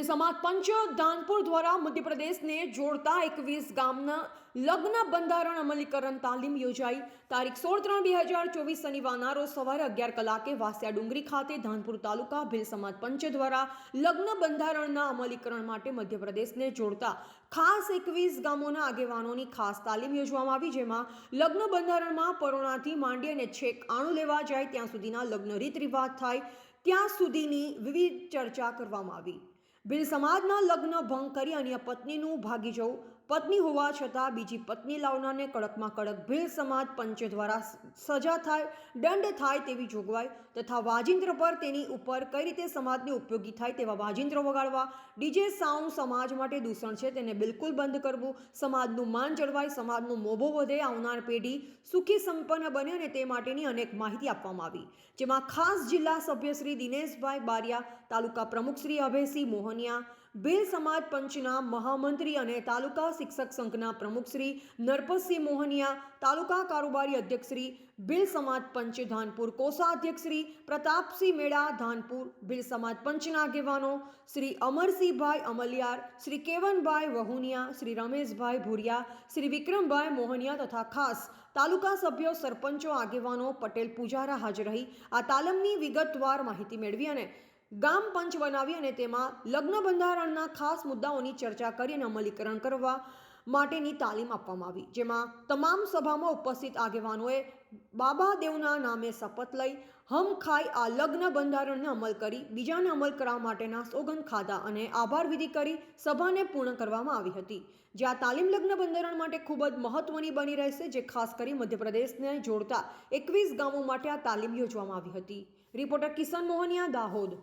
સમાજ પંચ ધાનપુર દ્વારા મધ્યપ્રદેશને જોડતા એકવીસ ગામના લગ્ન બંધારણ અમલીકરણ તાલીમ યોજાઈ. તારીખ સોળ ત્રણ બે હજાર ચોવીસ શનિવારના રોજ સવારે અગિયાર કલાકે વાસિયા ડુંગરી ખાતે ધાનપુર તાલુકા ભીલ સમાજ પંચ દ્વારા લગ્ન બંધારણના અમલીકરણ માટે મધ્યપ્રદેશને જોડતા ખાસ એકવીસ ગામોના આગેવાનોની ખાસ તાલીમ યોજવામાં આવી, જેમાં લગ્ન બંધારણમાં પરોણાથી માંડી અને છેક આણું લેવા જાય, ત્યાં સુધીના લગ્ન રીત રિવાજ થાય, ત્યાં સુધીની વિવિધ ચર્ચા કરવામાં આવી. ભીલ સમાજના લગ્ન ભંગ કરી અન્ય પત્નીનું ભાગી જવું પત્ની હોવા છતાં બીજી પત્ની લાવનારને કડકમાં કડક ભીલ સમાજ પંચ દ્વારા સજા થાય, દંડ થાય તેવી જોગવાઈ તથા વાજિંત્ર પર તેની ઉપર કઈ રીતે સમાજને ઉપયોગી થાય તેવા વાજિંત્રો વગાડવા ડીજે સાઉન્ડ સમાજ માટે દૂષણ છે તેને બિલકુલ બંધ કરવું, સમાજનું માન જળવાય, સમાજનું મોભો વધે આવનાર પેઢી સુખી સંપન્ન બને અને તે માટેની અનેક માહિતી આપવામાં આવી. જેમાં ખાસ જિલ્લા સભ્ય શ્રી દિનેશભાઈ બારિયા, તાલુકા પ્રમુખ શ્રી અભયસિંહ મોહનિયા ભીલ સમાજ પંચના મહામંત્રી અને તાલુકા શિક્ષક સંઘના પ્રમુખ શ્રી નરપતસિંહ મોહનિયા, તાલુકા કારોબારી અધ્યક્ષ શ્રી ભીલ સમાજ પંચ ધાનપુર કોષાધ્યક્ષ શ્રી પ્રતાપસિંહ મેળા ધાનપુર ભીલ સમાજ પંચના આગેવાનો શ્રી અમરસિંહભાઈ અમલિયાર, શ્રી કેવનભાઈ વહુનિયા, શ્રી રમેશભાઈ ભુરિયા, શ્રી વિક્રમભાઈ મોહનિયા તથા ખાસ તાલુકા સભ્યો, સરપંચો, આગેવાનો, પટેલ પૂજારા હાજર રહી આ તાલમની વિગતવાર માહિતી મેળવી અને ગામ પંચ બનાવી અને તેમાં લગ્ન બંધારણના ખાસ મુદ્દાઓની ચર્ચા કરી અને અમલીકરણ કરવા માટેની તાલીમ આપવામાં આવી, જેમાં તમામ સભામાં ઉપસ્થિત આગેવાનોએ બાબા દેવના નામે શપથ લઈ, હમ ખાઈ આ લગ્ન બંધારણને અમલ કરી, બીજાને અમલ કરવા માટેના સોગંદ ખાધા અને આભાર વિધિ કરી સભાને પૂર્ણ કરવામાં આવી હતી. જે આ તાલીમ લગ્ન બંધારણ માટે ખૂબ જ મહત્વની બની રહેશે, જે ખાસ કરી મધ્યપ્રદેશને જોડતા એકવીસ ગામો માટે આ તાલીમ યોજવામાં આવી હતી. રિપોર્ટર કિશન મોહનિયા, દાહોદ.